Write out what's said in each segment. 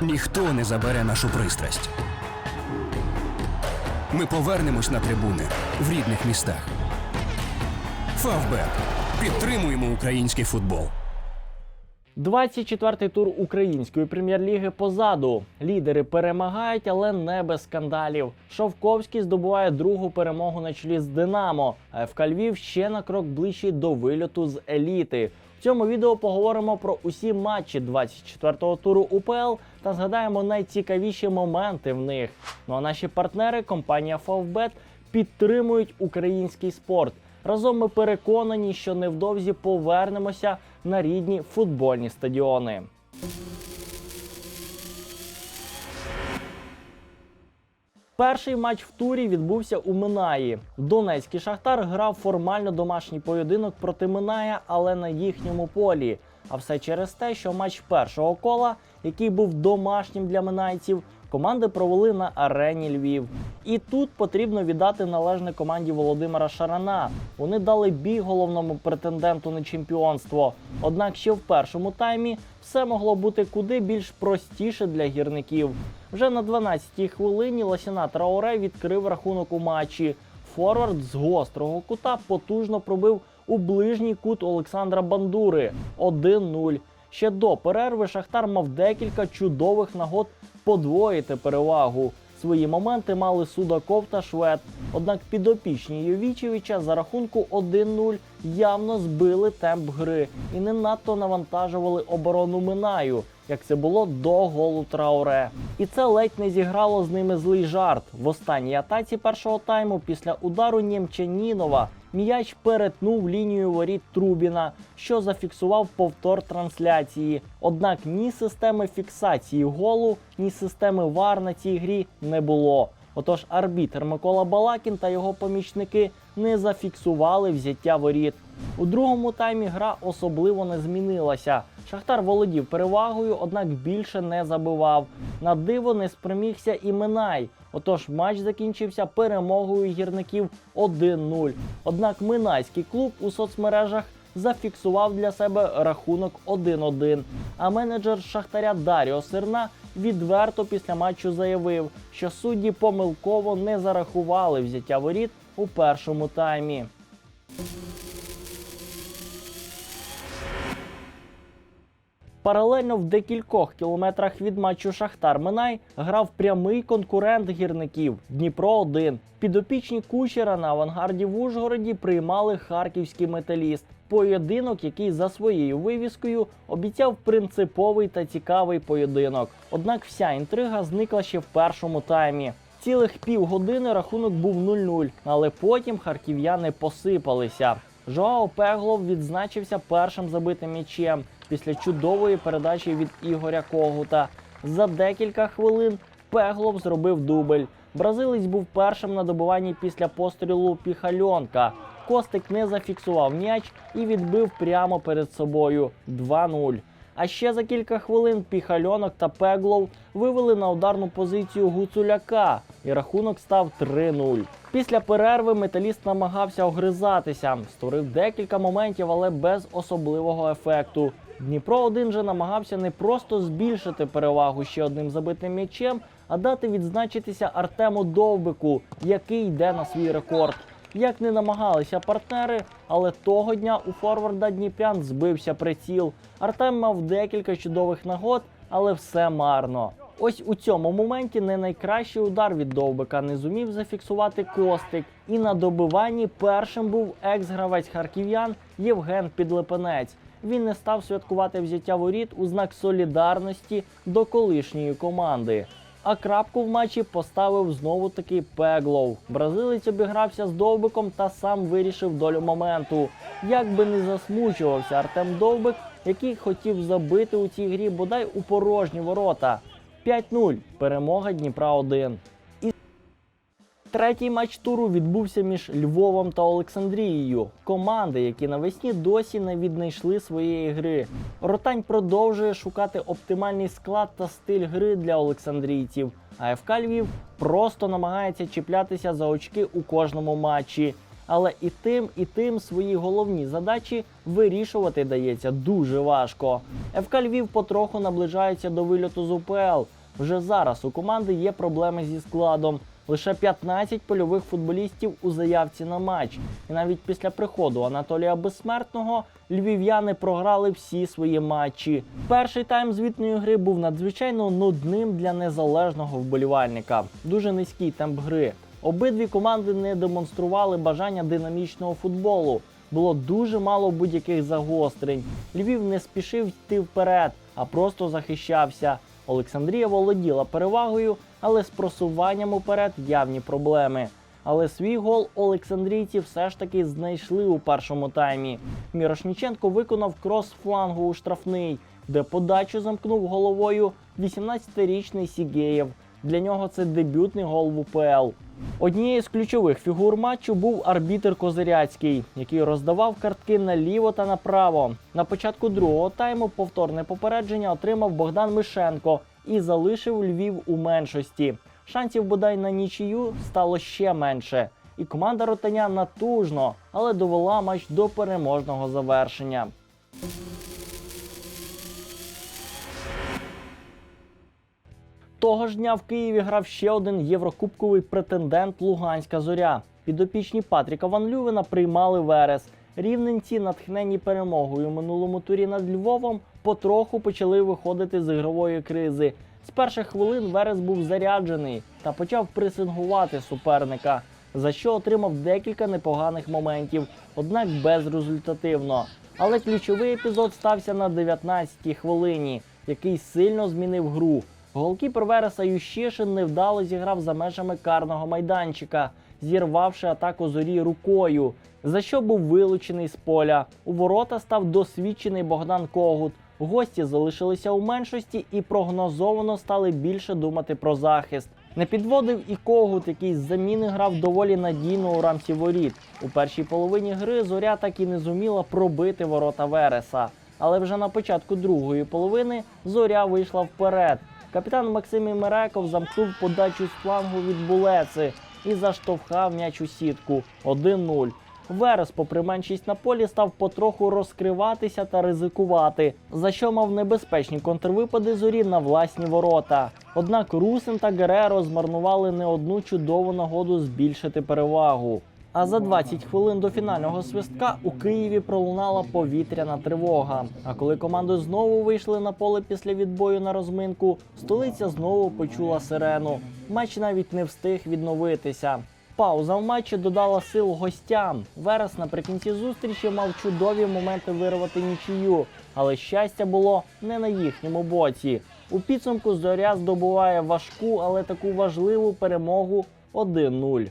Ніхто не забере нашу пристрасть. Ми повернемось на трибуни в рідних містах. Фавбет. Підтримуємо український футбол. 24-й тур української прем'єр-ліги позаду. Лідери перемагають, але не без скандалів. Шовковський здобуває другу перемогу на чолі з Динамо. А ФК Львів ще на крок ближчий до вильоту з еліти. В цьому відео поговоримо про усі матчі 24-го туру УПЛ та згадаємо найцікавіші моменти в них. Ну а наші партнери, компанія Favbet, підтримують український спорт. Разом ми переконані, що невдовзі повернемося на рідні футбольні стадіони. Перший матч в турі відбувся у Минаї. Донецький шахтар грав формально домашній поєдинок проти Миная, але на їхньому полі. А все через те, що матч першого кола, який був домашнім для минайців, команди провели на арені Львів. І тут потрібно віддати належне команді Володимира Шарана. Вони дали бій головному претенденту на чемпіонство. Однак ще в першому таймі все могло бути куди більш простіше для гірників. Вже на 12-й хвилині Ласіна Трауре відкрив рахунок у матчі. Форвард з гострого кута потужно пробив у ближній кут Олександра Бандури 1-0. Ще до перерви Шахтар мав декілька чудових нагод подвоїти перевагу. Свої моменти мали Судаков та Швед. Однак підопічні Йовічевича за рахунку 1-0 явно збили темп гри і не надто навантажували оборону Минаю, як це було до голу Трауре. І це ледь не зіграло з ними злий жарт. В останній атаці першого тайму після удару Нємчанінова м'яч перетнув лінію воріт Трубіна, що зафіксував повтор трансляції. Однак ні системи фіксації голу, ні системи ВАР на цій грі не було. Отож, арбітр Микола Балакін та його помічники не зафіксували взяття воріт. У другому таймі гра особливо не змінилася. Шахтар володів перевагою, однак більше не забивав. На диво не спромігся і Минай. Отож, матч закінчився перемогою гірників 1-0. Однак Минайський клуб у соцмережах зафіксував для себе рахунок 1-1. А менеджер Шахтаря Даріо Сирна відверто після матчу заявив, що судді помилково не зарахували взяття воріт у першому таймі. Паралельно в декількох кілометрах від матчу Шахтар Минай грав прямий конкурент гірників Дніпро 1 Підопічні кучера на авангарді в Ужгороді приймали харківський металіст. Поєдинок, який за своєю вивіскою обіцяв принциповий та цікавий поєдинок. Однак вся інтрига зникла ще в першому таймі. Цілих півгодини рахунок був 0-0, але потім харків'яни посипалися. Жоао Пеглов відзначився першим забитим м'ячем після чудової передачі від Ігоря Когута. За декілька хвилин Пеглов зробив дубль. Бразилець був першим на добуванні після пострілу Піхальонка. Костик не зафіксував м'яч і відбив прямо перед собою 2-0. А ще за кілька хвилин Піхальонок та Пеглов вивели на ударну позицію Гуцуляка, і рахунок став 3-0. Після перерви металіст намагався огризатися, створив декілька моментів, але без особливого ефекту. Дніпро 1 же намагався не просто збільшити перевагу ще одним забитим м'ячем, а дати відзначитися Артему Довбику, який йде на свій рекорд. Як не намагалися партнери, але того дня у форварда Дніпрян збився приціл. Артем мав декілька чудових нагод, але все марно. Ось у цьому моменті не найкращий удар від Довбика не зумів зафіксувати Костик. І на добиванні першим був екс-гравець харків'ян Євген Підлепенець. Він не став святкувати взяття воріт у знак солідарності до колишньої команди. А крапку в матчі поставив знову таки Пеглов. Бразилець обігрався з Довбиком та сам вирішив долю моменту. Як би не засмучувався Артем Довбик, який хотів забити у цій грі бодай у порожні ворота. 5-0. Перемога Дніпра 1. Третій матч туру відбувся між Львовом та Олександрією. Команди, які навесні досі не віднайшли своєї гри. Ротань продовжує шукати оптимальний склад та стиль гри для олександрійців. А ФК Львів просто намагається чіплятися за очки у кожному матчі. Але і тим, і тим свої головні задачі вирішувати дається дуже важко. ФК Львів потроху наближається до вильоту з УПЛ. Вже зараз у команди є проблеми зі складом. Лише 15 польових футболістів у заявці на матч. І навіть після приходу Анатолія Безсмертного львів'яни програли всі свої матчі. Перший тайм звітної гри був надзвичайно нудним для незалежного вболівальника. Дуже низький темп гри. Обидві команди не демонстрували бажання динамічного футболу. Було дуже мало будь-яких загострень. Львів не спішив йти вперед, а просто захищався. Олександрія володіла перевагою, але з просуванням уперед явні проблеми. Але свій гол Олександрійці все ж таки знайшли у першому таймі. Мірошніченко виконав крос флангу у штрафний, де подачу замкнув головою 18-річний Сігеєв. Для нього це дебютний гол в УПЛ. Однією з ключових фігур матчу був арбітер Козиряцький, який роздавав картки наліво та направо. На початку другого тайму повторне попередження отримав Богдан Мишенко і залишив Львів у меншості. Шансів бодай на нічию стало ще менше. І команда ротаня натужно, але довела матч до переможного завершення. Того ж дня в Києві грав ще один єврокубковий претендент Луганська зоря. Підопічні Патріка Ван Лювена приймали Верес. Рівненці, натхнені перемогою минулому турі над Львовом, потроху почали виходити з ігрової кризи. З перших хвилин Верес був заряджений та почав пресингувати суперника, за що отримав декілька непоганих моментів, однак безрезультативно. Але ключовий епізод стався на 19-й хвилині, який сильно змінив гру. Голкіпер Вереса Ющишин невдало зіграв за межами карного майданчика, зірвавши атаку зорі рукою, за що був вилучений з поля. У ворота став досвідчений Богдан Когут. Гості залишилися у меншості і прогнозовано стали більше думати про захист. Не підводив і Когут, який з заміни грав доволі надійно у рамці воріт. У першій половині гри зоря так і не зуміла пробити ворота Вереса. Але вже на початку другої половини зоря вийшла вперед. Капітан Максим Імереков замкнув подачу з флангу від Булеци і заштовхав м'яч у сітку 1-0. Верес, попри меншість на полі, став потроху розкриватися та ризикувати, за що мав небезпечні контрвипади зорі на власні ворота. Однак Русин та Гереро змарнували не одну чудову нагоду збільшити перевагу. А за 20 хвилин до фінального свистка у Києві пролунала повітряна тривога. А коли команди знову вийшли на поле після відбою на розминку, столиця знову почула сирену. Матч навіть не встиг відновитися. Пауза в матчі додала сил гостям. Верес наприкінці зустрічі мав чудові моменти вирвати нічию, але щастя було не на їхньому боці. У підсумку зоря здобуває важку, але таку важливу перемогу 1-0.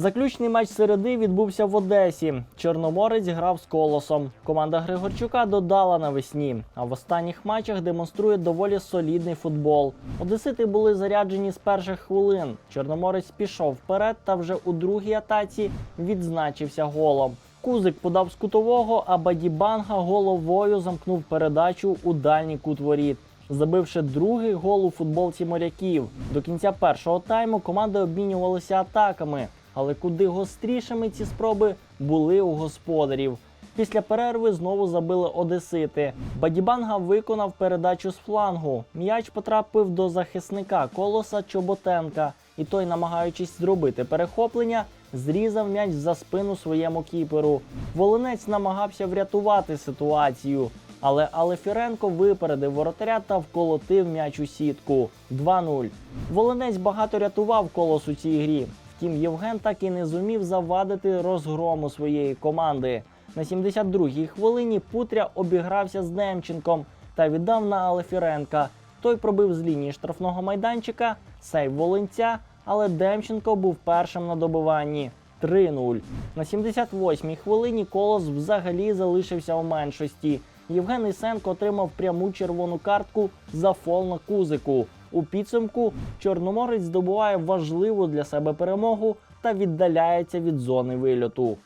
Заключний матч середи відбувся в Одесі. Чорноморець грав з колосом. Команда Григорчука додала навесні, а в останніх матчах демонструє доволі солідний футбол. Одесити були заряджені з перших хвилин. Чорноморець пішов вперед та вже у другій атаці відзначився голом. Кузик подав з кутового, а Бадібанга головою замкнув передачу у дальній кут воріт забивши другий гол у футболці моряків. До кінця першого тайму команди обмінювалися атаками, але куди гострішими ці спроби були у господарів. Після перерви знову забили одесити. Бадібанга виконав передачу з флангу. М'яч потрапив до захисника колоса Чоботенка, і той, намагаючись зробити перехоплення, зрізав м'яч за спину своєму кіперу. Волинець намагався врятувати ситуацію. Але Алефіренко випередив воротаря та вколотив м'яч у сітку 2-0. Волинець багато рятував колос у цій грі. Втім, Євген так і не зумів завадити розгрому своєї команди. На 72-й хвилині Путря обігрався з Демченком та віддав на Алефіренка. Той пробив з лінії штрафного майданчика, сейв Волинця, але Демченко був першим на добиванні. 3-0. На 78-й хвилині колос взагалі залишився у меншості. Євген Ісенко отримав пряму червону картку за фол на кузику. У підсумку Чорноморець здобуває важливу для себе перемогу та віддаляється від зони вильоту.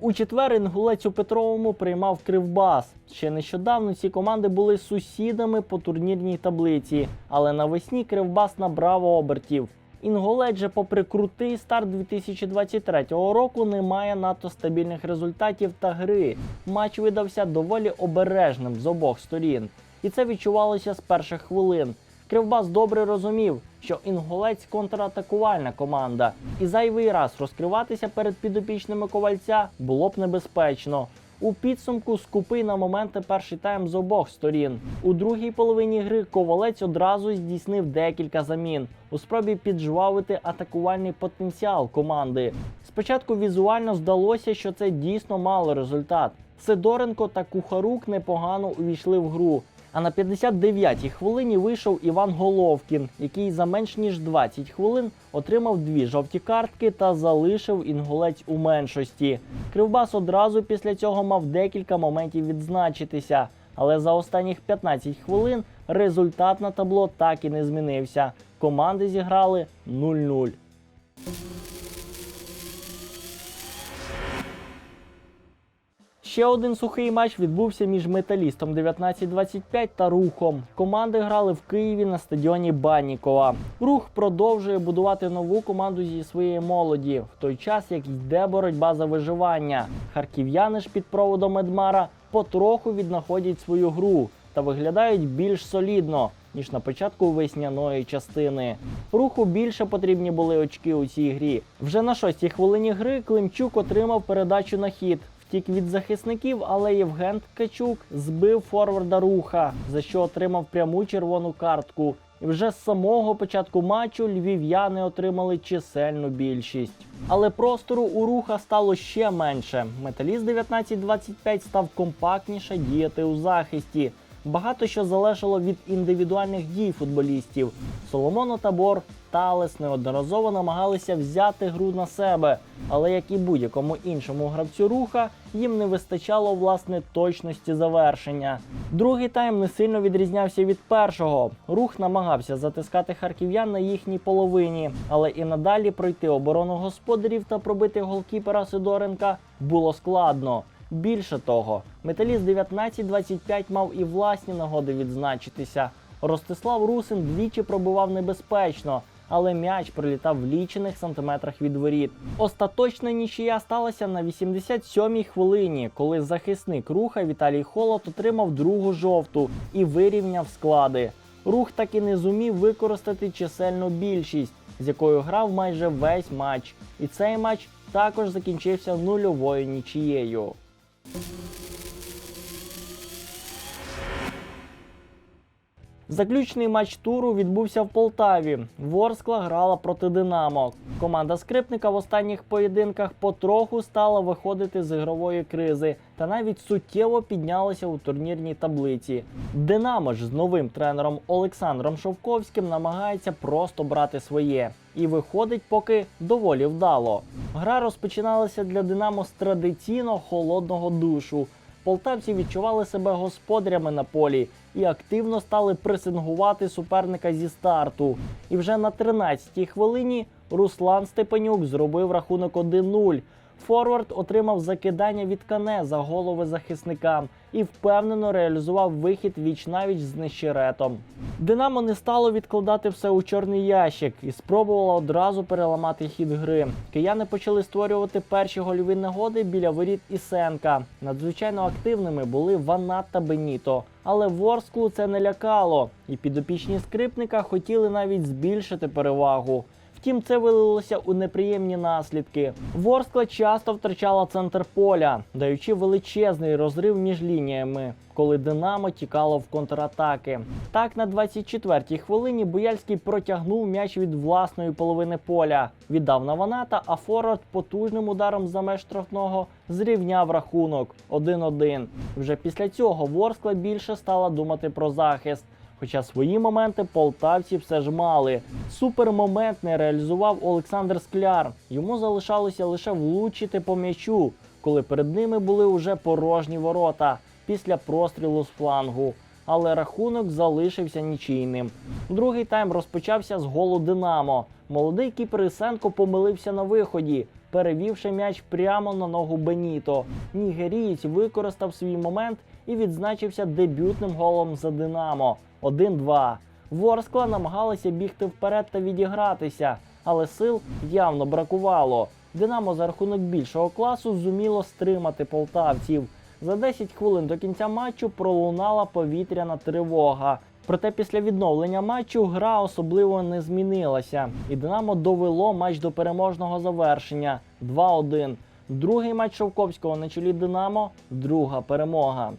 У четвер інгулець у Петровому приймав Кривбас. Ще нещодавно ці команди були сусідами по турнірній таблиці, але навесні Кривбас набрав обертів. Інгулець же, попри крутий старт 2023 року, не має надто стабільних результатів та гри. Матч видався доволі обережним з обох сторін, і це відчувалося з перших хвилин. Кривбас добре розумів, що інгулець контратакувальна команда, і зайвий раз розкриватися перед підопічними ковальця було б небезпечно. У підсумку скупий на моменти перший тайм з обох сторін. У другій половині гри ковалець одразу здійснив декілька замін у спробі піджвавити атакувальний потенціал команди. Спочатку візуально здалося, що це дійсно мало результат. Сидоренко та Кухарук непогано увійшли в гру. А на 59-й хвилині вийшов Іван Головкін, який за менш ніж 20 хвилин отримав дві жовті картки та залишив інгулець у меншості. Кривбас одразу після цього мав декілька моментів відзначитися, але за останніх 15 хвилин результат на табло так і не змінився. Команди зіграли 0-0. Ще один сухий матч відбувся між металістом 19-25 та рухом. Команди грали в Києві на стадіоні Баннікова. Рух продовжує будувати нову команду зі своєї молоді, в той час як йде боротьба за виживання. Харків'яни ж під проводом Едмара потроху віднаходять свою гру та виглядають більш солідно. Ніж на початку весняної частини. Руху більше потрібні були очки у цій грі. Вже на шостій хвилині гри Климчук отримав передачу на хід. Втік від захисників, але Євген Ткачук збив форварда руха, за що отримав пряму червону картку. І вже з самого початку матчу львів'яни отримали чисельну більшість. Але простору у руха стало ще менше. Металіст 19-25 став компактніше діяти у захисті. Багато що залежало від індивідуальних дій футболістів. Соломоно Табор Талес неодноразово намагалися взяти гру на себе, але як і будь-якому іншому гравцю руха, їм не вистачало власне точності завершення. Другий тайм не сильно відрізнявся від першого. Рух намагався затискати харків'ян на їхній половині, але і надалі пройти оборону господарів та пробити голкіпера Сидоренка було складно. Більше того, металіст 19-25 мав і власні нагоди відзначитися. Ростислав Русин двічі пробивав небезпечно, але м'яч прилітав в лічених сантиметрах від воріт. Остаточна нічия сталася на 87-й хвилині, коли захисник руха Віталій Холод отримав другу жовту і вирівняв склади. Рух так і не зумів використати чисельну більшість, з якою грав майже весь матч. І цей матч також закінчився нульовою нічією. Thank you. Заключний матч туру відбувся в Полтаві. Ворскла грала проти Динамо. Команда скрипника в останніх поєдинках потроху стала виходити з ігрової кризи та навіть суттєво піднялася у турнірній таблиці. Динамо ж з новим тренером Олександром Шовковським намагається просто брати своє. І виходить поки доволі вдало. Гра розпочиналася для Динамо з традиційно холодного душу. Полтавці відчували себе господарями на полі і активно стали пресингувати суперника зі старту. І вже на 13-й хвилині Руслан Степанюк зробив рахунок 1-0. Форвард отримав закидання від кане за голови захисникам і впевнено реалізував вихід віч навіч з нещеретом. Динамо не стало відкладати все у чорний ящик і спробувало одразу переламати хід гри. Кияни почали створювати перші гольові нагоди біля воріт Ісенка. Надзвичайно активними були Ванат та Беніто. Але Ворсклу це не лякало, і підопічні скрипника хотіли навіть збільшити перевагу. Втім, це вилилося у неприємні наслідки. Ворскла часто втрачала центр поля, даючи величезний розрив між лініями, коли Динамо тікало в контратаки. Так, на 24-й хвилині Бояльський протягнув м'яч від власної половини поля, віддав на Ваната, а Форвард потужним ударом за меж штрафного зрівняв рахунок 1-1. Вже після цього Ворскла більше стала думати про захист. Хоча свої моменти полтавці все ж мали. Супермомент не реалізував Олександр Скляр. Йому залишалося лише влучити по м'ячу, коли перед ними були уже порожні ворота після прострілу з флангу. Але рахунок залишився нічийним. Другий тайм розпочався з голу Динамо. Молодий кіпер Ісенко помилився на виході. перевівши м'яч прямо на ногу Беніто. Нігерієць використав свій момент і відзначився дебютним голом за Динамо 1-2. Ворскла намагалися бігти вперед та відігратися, але сил явно бракувало. Динамо за рахунок більшого класу зуміло стримати полтавців. За 10 хвилин до кінця матчу пролунала повітряна тривога. Проте після відновлення матчу гра особливо не змінилася, і Динамо довело матч до переможного завершення 2-1. Другий матч Шовковського на чолі Динамо друга перемога.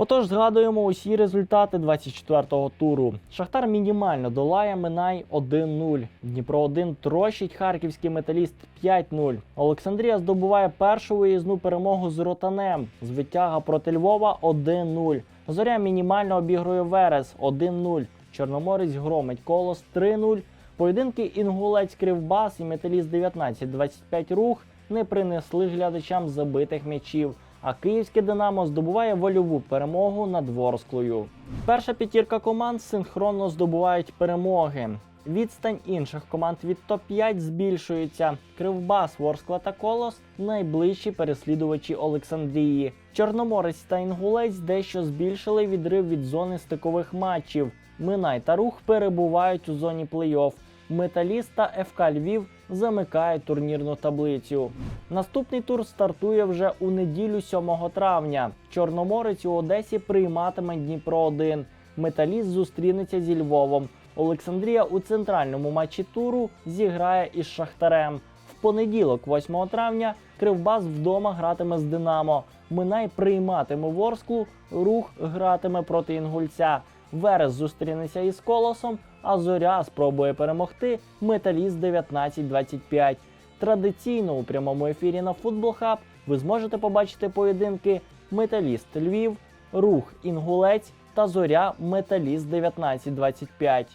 Отож, згадуємо усі результати 24-го туру. Шахтар мінімально долає Минай 1-0. Дніпро 1 трощить харківський металіст 5-0. Олександрія здобуває першу виїзну перемогу з Ротанем. Звитяга проти Львова 1-0. Зоря мінімально обігрує Верес 1-0. Чорноморець громить колос 3-0. Поєдинки Інгулець Кривбас і Металіст 19-25 рух не принесли глядачам забитих м'ячів. А київське Динамо здобуває вольову перемогу над Ворсклою. Перша п'ятірка команд синхронно здобувають перемоги. Відстань інших команд від топ-5 збільшується. Кривбас, Ворскла та Колос найближчі переслідувачі Олександрії. Чорноморець та Інгулець дещо збільшили відрив від зони стикових матчів. Минай та рух перебувають у зоні плей-офф. Металіст та ФК Львів замикають турнірну таблицю. Наступний тур стартує вже у неділю 7 травня. Чорноморець у Одесі прийматиме Дніпро 1 Металіст зустрінеться зі Львовом. Олександрія у центральному матчі туру зіграє із Шахтарем. В понеділок, 8 травня, Кривбас вдома гратиме з Динамо. Минай прийматиме Ворсклу, рух гратиме проти Інгульця. Верес зустрінеться із Колосом, а Зоря спробує перемогти Металіст 19-25. Традиційно у прямому ефірі на Футбол Хаб ви зможете побачити поєдинки Металіст Львів, Рух Інгулець та Зоря Металіст 19-25.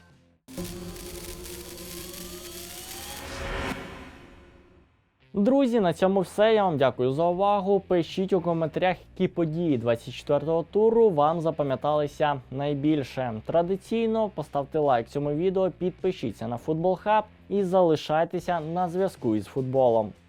Друзі, на цьому все. Я вам дякую за увагу. Пишіть у коментарях, які події 24-го туру вам запам'яталися найбільше. Традиційно поставте лайк цьому відео, підпишіться на футбол хаб і залишайтеся на зв'язку із футболом.